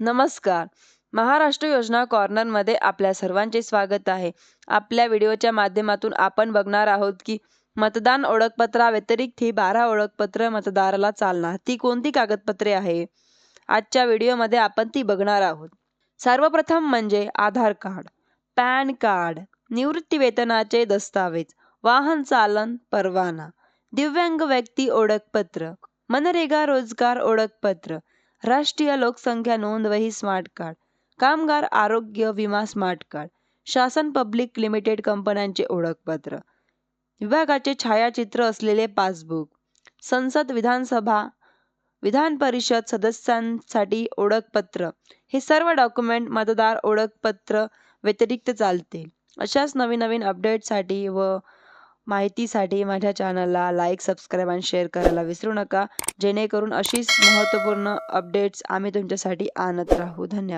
नमस्कार. महाराष्ट्र योजना कॉर्नरमध्ये आपल्या सर्वांचे स्वागत आहे. आपल्या व्हिडिओच्या माध्यमातून आपण बघणार आहोत की मतदान ओळखपत्राव्यतिरिक्त ही बारा ओळखपत्र मतदाराला चालणार. ती कोणती कागदपत्रे आहे? आजच्या व्हिडिओमध्ये आपण ती बघणार आहोत. सर्वप्रथम म्हणजे आधार कार्ड पॅन कार्ड निवृत्तीवेतनाचे दस्तावेज वाहन चालन परवाना दिव्यांग व्यक्ती ओळखपत्र मनरेगा रोजगार ओळखपत्र राष्ट्रीय लोकसंख्या नोंदवही स्मार्ट कार्ड कामगार आरोग्य विमा स्मार्ट कार्ड शासन पब्लिक लिमिटेड कंपन्यांचे ओळखपत्र विभागाचे छायाचित्र असलेले पासबुक संसद विधानसभा विधान परिषद सदस्यांसाठी ओळखपत्र हे सर्व डॉक्युमेंट मतदार ओळखपत्र व्यतिरिक्त चालते अशाच नवीन नवीन अपडेटसाठी व माहितीसाठी माझ्या चॅनलला लाईक सबस्क्राईब आणि शेअर करायला विसरू नका. जेणेकरून अशीच महत्त्वपूर्ण अपडेट्स आम्ही तुमच्यासाठी आणत राहू. धन्यवाद.